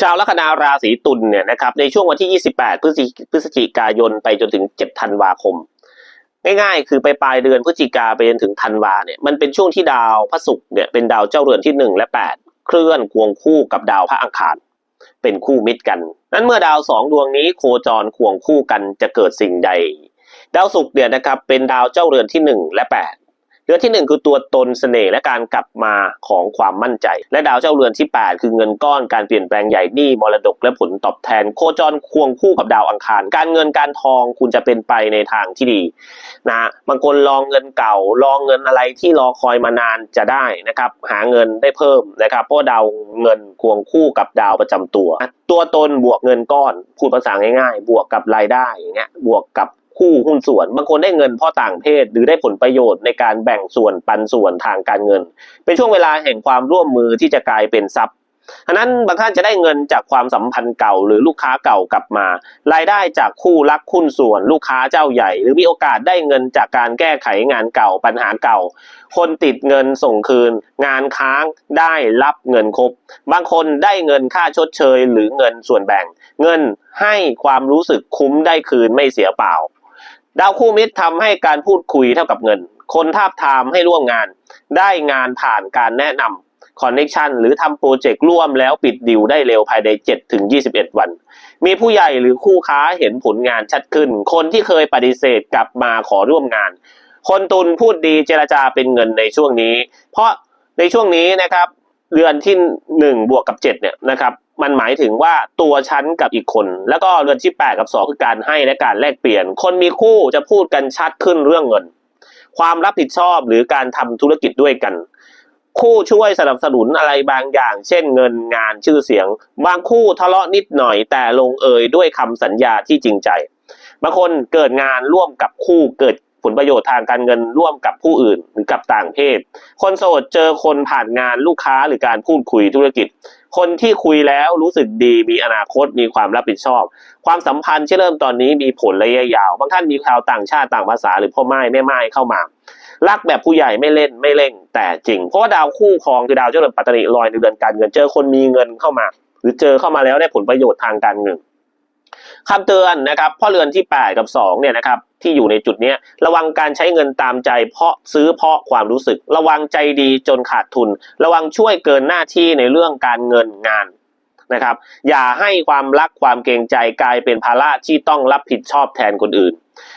ชาวลัคนาราศีตุลเนี่ยนะครับในช่วงวันที่ 28พฤศจิพฤศจิกายนไปจนถึง 7 ธันวาคม ง่ายๆ คือไปปลายเดือนพฤศจิกาไปจนถึงธันวาเนี่ยมันเป็นช่วงที่ดาวพระศุกร์เนี่ยเป็นดาวเจ้าเรือนที่ 1 และ 8 เคลื่อนควงคู่กับดาวพระอังคาร เป็นคู่มิตรกันนั้นเมื่อดาวสองดวงนี้โคจรควงคู่กันจะเกิดสิ่งใด ดาวศุกร์เนี่ยนะครับเป็นดาวเจ้าเรือนที่ 1 และ 8 เรือนที่หนึ่งคือตัวตนเสน่ห์และการกลับมาของความมั่นใจ และดาวเจ้าเรือนที่ 8 คือเงินก้อนการเปลี่ยนแปลงใหญ่หนี้มรดกและผลตอบแทน โคจรควงคู่กับดาวอังคาร การเงินการทองคุณจะเป็นไปในทางที่ดีนะฮะบางคนรองเงินเก่ารองเงินอะไรที่รอคอยมานานจะได้นะครับหาเงินได้เพิ่มนะครับเพราะดาวเงินควงคู่กับดาวประจำตัว ตัวตนบวกเงินก้อนพูดภาษาง่ายๆ บวกกับรายได้อย่างเงี้ยบวกกับ คู่หุ้นส่วน บางคนได้เงินพ่อต่างเพศ หรือได้ผลประโยชน์ในการแบ่งส่วนปันส่วนทางการเงิน เป็นช่วงเวลาแห่งความร่วมมือที่จะกลายเป็นทรัพย์อันนั้นบางท่านจะได้เงินจากความสัมพันธ์เก่าหรือลูกค้าเก่ากลับมา รายได้จากคู่รักหุ้นส่วน ลูกค้าเจ้าใหญ่ หรือมีโอกาสได้เงินจากการแก้ไขงานเก่าปัญหาเก่า คนติดเงินส่งคืน งานค้างได้รับเงินครบ บางคนได้เงินค่าชดเชย หรือเงินส่วนแบ่ง เงินให้ความรู้สึกคุ้มได้คืนไม่เสียเปล่า ดาวคู่มิตรทำให้การพูดคุยเท่ากับเงิน คนทาบทามให้ร่วมงาน ได้งานผ่านการแนะนำคอนเน็ชันหรือทำโปรเจกต์ร่วมแล้วปิดดิวได้เร็วภายใน7ถึง21 วัน มีผู้ใหญ่หรือคู่ค้าเห็นผลงานชัดขึ้น คนที่เคยปฏิเสธกลับมาขอร่วมงาน คนตุนพูดดีเจรจาเป็นเงินในช่วงนี้ เพราะในช่วงนี้นะครับเดือนที่หนึ่งบวกกับเจ็ดเนี่ยนะครับ มันหมายถึงว่าตัวฉันกับอีกคน แล้วก็เดือนที่แปดกับสองคือการให้และการแลกเปลี่ยน คนมีคู่จะพูดกันชัดขึ้นเรื่องเงิน ความรับผิดชอบหรือการทำธุรกิจด้วยกัน คู่ช่วยสนับสนุนอะไรบางอย่าง เช่นเงินงานชื่อเสียง บางคู่ทะเลาะนิดหน่อย แต่ลงเอยด้วยคำสัญญาที่จริงใจบางคนเกิดงานร่วมกับคู่เกิด ผลประโยชน์ทางการเงินร่วมกับผู้อื่นหรือกับต่างเพศ คนโสดเจอคนผ่านงานลูกค้าหรือการพูดคุยธุรกิจ คนที่คุยแล้วรู้สึกดีมีอนาคตมีความรับผิดชอบ ความสัมพันธ์ที่เริ่มตอนนี้มีผลระยะยาว บางท่านมีชาวต่างชาติต่างภาษาหรือพ่อไม้แม่ไม้เข้ามารักแบบผู้ใหญ่ไม่เล่นไม่เร่ง แต่จริง เพราะว่าดาวคู่ครองคือดาวเจ้าเรือนปัตตานีลอยในเดือนการเงินเจอคนมีเงินเข้ามา หรือเจอเข้ามาแล้วได้ผลประโยชน์ทางการเงิน คำเตือนนะครับพ่อเรือนที่ 8 กับ 2 เนี่ยนะครับที่อยู่ในจุดนี้ระวังการใช้เงินตามใจเพราะซื้อเพราะความรู้สึก ระวังใจดีจนขาดทุน ระวังช่วยเกินหน้าที่ในเรื่องการเงินงานนะครับ อย่าให้ความรักความเกรงใจกลายเป็นภาระที่ต้องรับผิดชอบแทนคนอื่น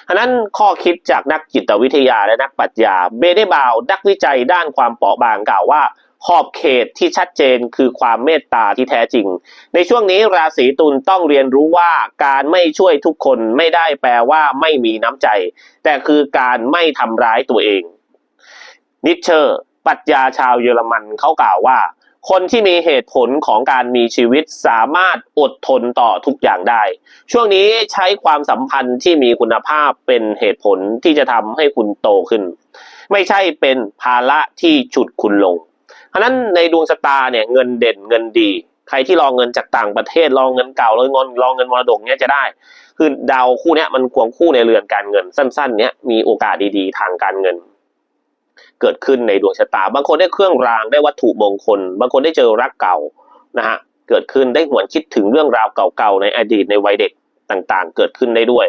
ฉะนั้นข้อคิดจากนักจิตวิทยาและนักปรัชญาเบเดบาวนักวิจัยด้านความเปราะบางกล่าวว่า ขอบเขตที่ชัดเจนคือความเมตตาที่แท้จริง ในช่วงนี้ราศีตุลต้องเรียนรู้ว่าการไม่ช่วยทุกคนไม่ได้แปลว่าไม่มีน้ำใจ แต่คือการไม่ทำร้ายตัวเอง นิเชอร์ปรัชญาชาวเยอรมันเขากล่าวว่า คนที่มีเหตุผลของการมีชีวิตสามารถอดทนต่อทุกอย่างได้ ช่วงนี้ใช้ความสัมพันธ์ที่มีคุณภาพเป็นเหตุผลที่จะทำให้คุณโตขึ้น ไม่ใช่เป็นภาระที่ฉุดคุณลง เพราะนั้นในดวงชะตาเนี่ยเงินเด่นเงินดี ใครที่รอเงินจากต่างประเทศรอเงินเก่ารอเงินรอเงินมรดกเนี่ยจะได้ คือดาวคู่เนี้ยมันควงคู่ในเรือนการเงิน สั้นๆเนี้ยมีโอกาสดีๆ ทางการเงิน เกิดขึ้นในดวงชะตา บางคนได้เครื่องรางได้วัตถุมงคล บางคนได้เจอรักเก่านะฮะเกิดขึ้นได้หวนคิดถึงเรื่องราวเก่าๆในอดีตในวัยเด็กต่างๆ เกิดขึ้นได้ด้วย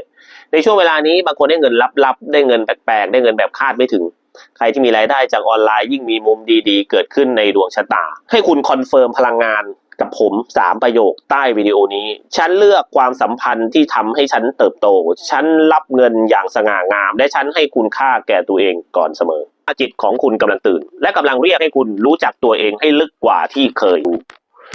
ในช่วงเวลานี้บางคนได้เงินลับๆได้เงินแปลกๆได้เงินแบบคาดไม่ถึง ใครที่มีรายได้จากออนไลน์ยิ่งมีมุมดีๆ เกิดขึ้นในดวงชะตา ให้คุณคอนเฟิร์มพลังงานกับผม 3 ประโยคใต้วิดีโอนี้ ฉันเลือกความสัมพันธ์ที่ทำให้ฉันเติบโต ฉันรับเงินอย่างสง่างาม และฉันให้คุณค่าแก่ตัวเองก่อนเสมอจิตของคุณกำลังตื่น และกำลังเรียกให้คุณรู้จักตัวเองให้ลึกกว่าที่เคย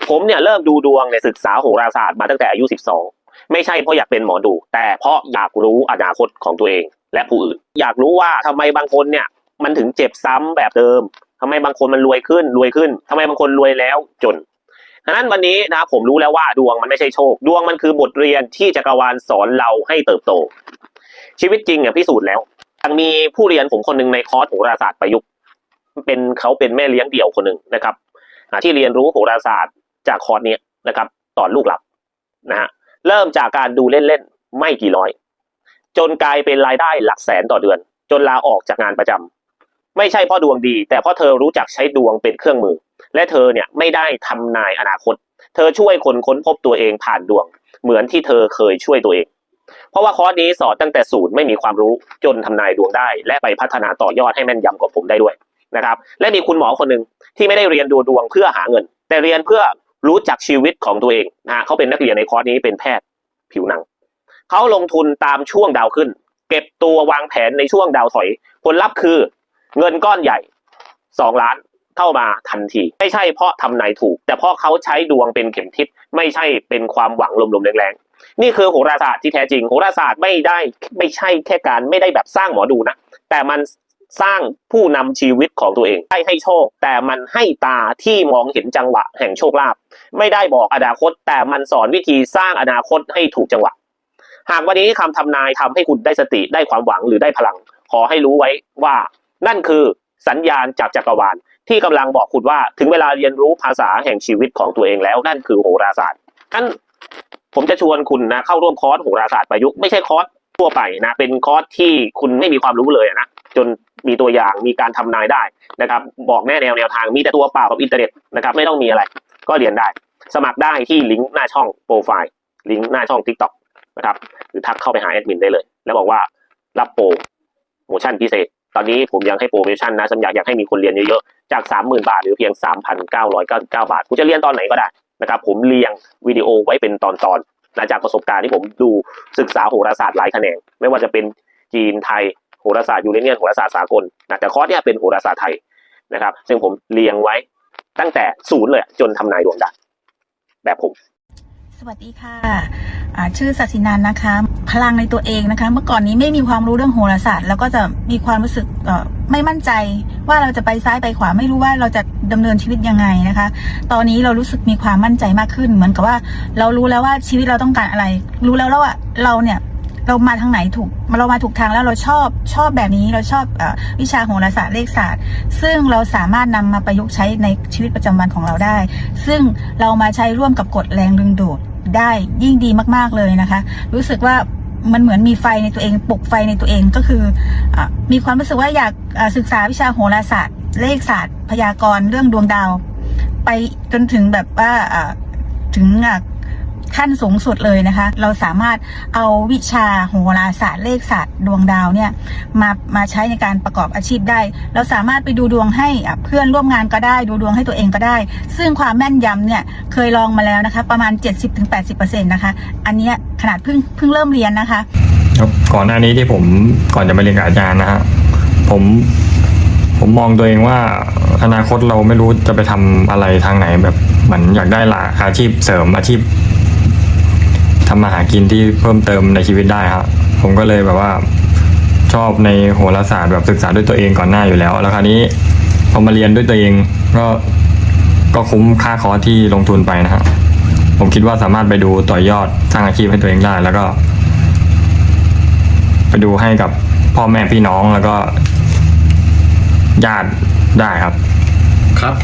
ผมเนี่ยเริ่มดูดวงในศึกษาโหราศาสตร์มาตั้งแต่อายุ 12 ไม่ใช่เพราะอยากเป็นหมอดู แต่เพราะอยากรู้อนาคตของตัวเองและผู้อื่น อยากรู้ว่าทำไมบางคนเนี่ย มันถึงเจ็บซ้ำแบบเดิมทำไมบางคนมันรวยขึ้นรวยขึ้นทำไมบางคนรวยแล้วจนดังนั้นวันนี้นะครับผมรู้แล้วว่าดวงมันไม่ใช่โชค ดวงมันคือบทเรียนที่จักรวาลสอนเราให้เติบโต ชีวิตจริงเนี่ยพิสูจน์แล้วยังมีผู้เรียนผมคนหนึ่งในคอร์สโหราศาสตร์ประยุกต์เป็นเขาเป็นแม่เลี้ยงเดี่ยวคนหนึ่งนะครับที่เรียนรู้โหราศาสตร์จากคอร์สเนี้ยนะครับสอนลูกหลับนะฮะเริ่มจากการดูเล่นๆไม่กี่ร้อย จนกลายเป็นรายได้หลักแสนต่อเดือน จนลาออกจากงานประจ ไม่ใช่เพราะดวงดี แต่เพราะเธอรู้จักใช้ดวงเป็นเครื่องมือ และเธอเนี่ยไม่ได้ทำนายอนาคต เธอช่วยคนค้นพบตัวเองผ่านดวง เหมือนที่เธอเคยช่วยตัวเอง เพราะว่าคอร์สนี้สอนตั้งแต่ศูนย์ไม่มีความรู้จนทำนายดวงได้ และไปพัฒนาต่อยอดให้แม่นยำกว่าผมได้ด้วยนะครับ และมีคุณหมอคนหนึ่งที่ไม่ได้เรียนดูดวงเพื่อหาเงิน แต่เรียนเพื่อรู้จักชีวิตของตัวเองนะฮะเขาเป็นนักเรียนในคอร์สนี้เป็นแพทย์ผิวหนังเขาลงทุนตามช่วงดาวขึ้น เก็บตัววางแผนในช่วงดาวถอย ผลลัพธ์คือ เงินก้อนใหญ่สองล้านเข้ามาทันที ไม่ใช่เพราะทำนายถูก แต่เพราะเขาใช้ดวงเป็นเข็มทิศไม่ใช่เป็นความหวังลมๆแรงๆนี่คือโหราศาสตร์ที่แท้จริงโหราศาสตร์ไม่ได้ไม่ใช่แค่การไม่ได้แบบสร้างหมอดูนะแต่มันสร้างผู้นำชีวิตของตัวเองให้ให้โชค แต่มันให้ตาที่มองเห็นจังหวะแห่งโชคลาภไม่ได้บอกอนาคต แต่มันสอนวิธีสร้างอนาคตให้ถูกจังหวะ หากวันนี้คำทำนายทำให้คุณได้สติได้ความหวังหรือได้พลัง ขอให้รู้ไว้ว่า นั่นคือสัญญาณจากจักรวาลที่กำลังบอกคุณว่าถึงเวลาเรียนรู้ภาษาแห่งชีวิตของตัวเองแล้ว นั่นคือโหราศาสตร์นั้นผมจะชวนคุณนะเข้าร่วมคอร์สโหราศาสตร์ประยุกต์ไม่ใช่คอร์สทั่วไปนะเป็นคอร์สที่คุณไม่มีความรู้เลยนะจนมีตัวอย่างมีการทำนายได้นะครับบอกแน่แนวแนวทางมีแต่ตัวเปล่ากับอินเทอร์เน็ตนะครับไม่ต้องมีอะไร ก็เรียนได้ สมัครได้ที่ลิงก์หน้าช่องโปรไฟล์ลิงก์หน้าช่อง TikTok นะครับหรือทักเข้าไปหาแอดมินได้เลย แล้วบอกว่ารับโปรโมชั่นพิเศษ ตอนนี้ผมยังให้โปรโมชั่นนะสำหรับอยากให้มีคนเรียนเยอะๆ จาก 30,000 บาทหรือเพียง 3,999 บาท คุณจะเรียนตอนไหนก็ได้นะครับผมเรียงวิดีโอไว้เป็นตอนๆนะจากประสบการณ์ที่ผมดูศึกษาโหราศาสตร์หลายแขนง ไม่ว่าจะเป็นจีนไทยโหราศาสตร์ยูเรเนียนโหราศาสตร์สากลนะแต่คอร์สเนี่ยเป็นโหราศาสตร์ไทยนะครับ ซึ่งผมเรียงไว้ตั้งแต่ศูนย์เลยจนทำนายดวงได้แบบผม สวัสดีค่ะ ชื่อสัสินันนะคะ พลังในตัวเองนะคะ เมื่อก่อนนี้ไม่มีความรู้เรื่องโหราศาสตร์ แล้วก็จะมีความรู้สึกไม่มั่นใจว่าเราจะไปซ้ายไปขวาไม่รู้ว่าเราจะดำเนินชีวิตยังไงนะคะ ตอนนี้เรารู้สึกมีความมั่นใจมากขึ้น เหมือนกับว่าเรารู้แล้วว่าชีวิตเราต้องการอะไร รู้แล้วแล้วว่าเราเนี่ยเรามาทางไหนถูกเรามาถูกทางแล้วเราชอบชอบแบบนี้เราชอบอวิชาโหราศาสตร์เลขศาสตร์ ซึ่งเราสามารถนำมาประยุกต์ใช้ในชีวิตประจำวันของเราได้ ซึ่งเรามาใช้ร่วมกับกฎแรงดึงดูด ได้ยิ่งดีมาก ๆเลยนะคะ รู้สึกว่ามันเหมือนมีไฟในตัวเองปลุกไฟในตัวเองก็คืออมีความรู้สึกว่าอยากศึกษาวิชาโหราศาสตร์ เลขศาสตร์ พยากรณ์เรื่องดวงดาว ไปจนถึงแบบว่าถึง ขั้นสูงสุดเลยนะคะ เราสามารถเอาวิชาโหราศาสตร์เลขศาสตร์ดวงดาวเนี่ยมามาใช้ในการประกอบอาชีพได้ เราสามารถไปดูดวงให้เพื่อนร่วมงานก็ได้ ดูดวงให้ตัวเองก็ได้ ซึ่งความแม่นยำเนี่ยเคยลองมาแล้วนะคะ ประมาณ 70-80%นะคะ อันนี้ขนาดเพิ่งเพิ่งเริ่มเรียนนะคะครับก่อนหน้านี้ที่ผมก่อนจะมาเรียนกับอาจารย์นะฮะผมผมมองตัวเองว่าอนาคตเราไม่รู้จะไปทำอะไรทางไหนแบบเหมือนอยากได้หลักอาชีพเสริมอาชีพ ทำมาหากินที่เพิ่มเติมในชีวิตได้ครับผมก็เลยแบบว่าชอบในโหราศาสตร์แบบศึกษาด้วยตัวเองก่อนหน้าอยู่แล้ว แล้วคราวนี้พอมาเรียนด้วยตัวเองก็ก็คุ้มค่าคอร์สที่ลงทุนไปนะฮะผมคิดว่าสามารถไปดูต่อยอดสร้างอาชีพให้ตัวเองได้ แล้วก็ ไปดูให้กับพ่อแม่พี่น้องแล้วก็ญาติได้ครับ ครับ